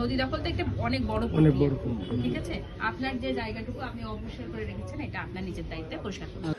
নদী দখল তো একটা অনেক বড় অনেক বড় ঠিক আছে? আপনার যে জায়গাটুকু আপনি অপরিষ্কার করে রেখেছেন এটা আপনার নিজের দায়িত্বে পরিষ্কার করুন।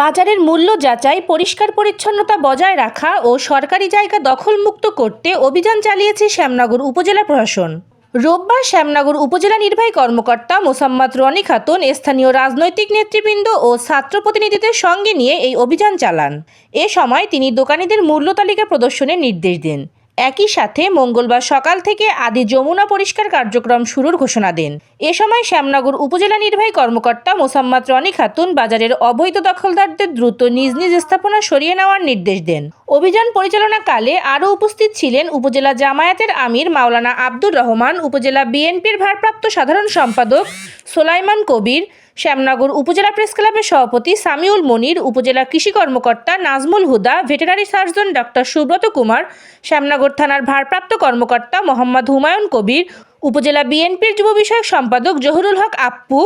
বাজারের মূল্য যাচাই পরিষ্কার পরিচ্ছন্নতা বজায় রাখা ও সরকারি জায়গা দখলমুক্ত করতে অভিযান চালিয়েছে শ্যামনগর উপজেলা প্রশাসন। রোববার শ্যামনগর উপজেলা নির্বাহী কর্মকর্তা মোসাম্মদ রনি খাতুন স্থানীয় রাজনৈতিক নেতৃবৃন্দ ও ছাত্র প্রতিনিধিদের সঙ্গে নিয়ে এই অভিযান চালান। এ সময় তিনি দোকানীদের মূল্য তালিকা প্রদর্শনের নির্দেশ দেন। একই সাথে মঙ্গলবার সকাল থেকে আদি যমুনা পরিষ্কার কার্যক্রম শুরুর ঘোষণা দেন। এ সময় শ্যামনগর উপজেলা নির্বাহী কর্মকর্তা মোসাম্মদ রনি খাতুন বাজারের অবৈধ দখলদারদের দ্রুত নিজ নিজ স্থাপনা সরিয়ে নেওয়ার নির্দেশ দেন। অভিযান পরিচালনাকালে আরও উপস্থিত ছিলেন উপজেলা জামায়াতের আমির মাওলানা আব্দুর রহমান, উপজেলা বিএনপির ভারপ্রাপ্ত সাধারণ সম্পাদক সোলাইমান কবির শ্যামনগর উপজেলা প্রেস ক্লাবের সভাপতি সামিউল মনির, উপজেলা কৃষি কর্মকর্তা Nazmul Huda veterinary surgeon doctor Subrata Kumar, Shyamnagar থানার ভারপ্রাপ্ত কর্মকর্তা মোহাম্মদ হুমায়ুন কবির, উপজেলা বিএনপির যুব বিষয়ক সম্পাদক জহুরুল হক আপ্পু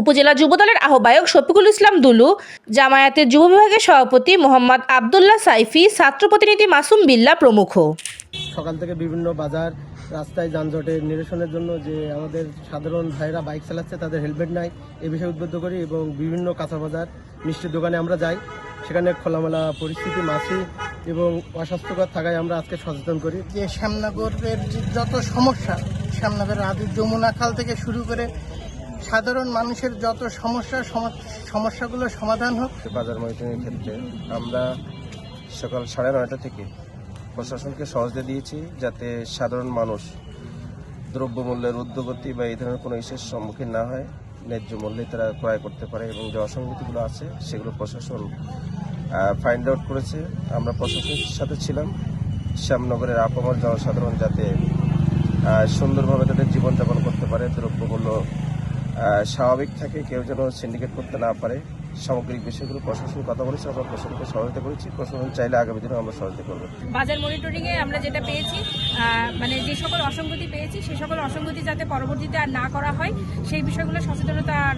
উপজেলা যুবদলের আহ্বায়ক শফিকুল ইসলাম দুলু, জামায়াতের যুব বিভাগের সভাপতি মোহাম্মদ আবদুল্লাহ সাইফি, ছাত্র প্রতিনিধি মাসুম বিল্লা প্রমুখ। সকাল থেকে বিভিন্ন বাজার রাস্তায় যানজটের নিরসনের জন্য যে আমাদের সাধারণ ভাইরা বাইক চালাচ্ছে তাদের হেলমেট নাই। এ বিষয়ে উদ্বুদ্ধ করি এবং বিভিন্ন কাঁচা বাজার মিষ্টির দোকানে আমরা যাই। সেখানে খোলামেলা পরিস্থিতি মাছি এবং অস্বাস্থ্যকর থাকায় আমরা আজকে সচেতন করি। যে শ্যামনগরের যত সমস্যা শ্যামনগরের আদি যমুনা খাল থেকে শুরু করে সাধারণ মানুষের যত সমস্যা সম- সমস্যাগুলো সমাধান হোক। বাজার মনিটরিংয়ের ক্ষেত্রে আমরা সকাল সাড়ে নয়টা থেকে প্রশাসনকে সহজে দিয়েছি যাতে সাধারণ মানুষ দ্রব্যমূল্যের ঊর্ধ্বগতি বা এই ধরনের কোনো ইস্যুর সম্মুখীন না হয়, ন্যায্য মূল্যে তারা ক্রয় করতে পারে এবং যে অসঙ্গতিগুলো আছে সেগুলো প্রশাসন ফাইন্ড আউট করেছে। আমরা প্রশাসনের সাথে ছিলাম। শ্যামনগরের আপামর জনসাধারণ যাতে সুন্দরভাবে তাদের জীবনযাপন করতে পারে, দ্রব্যমূল্য স্বাভাবিক থাকে, কেউ যেন সিন্ডিকেট করতে না পারে। সামগ্রিক বিষয়গুলো প্রশাসন কথা বলেছে, আমরা প্রশাসনকে সহায়তা করেছি। প্রশাসন চাইলে আগামী দিনে আমরা সহায়তা করব। বাজার মনিটরিংয়ে আমরা যেটা পেয়েছি মানে যে সকল অসঙ্গতি পেয়েছি সেই সকল অসঙ্গতি যাতে পরবর্তীতে আর না করা হয়, সেই বিষয়গুলো সচেতনতার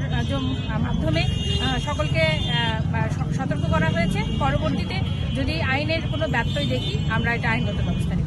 মাধ্যমে সকলকে স- সতর্ক করা হয়েছে। পরবর্তীতে যদি আইনের কোনো ব্যত্যয় দেখি, আমরা এটা আইনগত ব্যবস্থা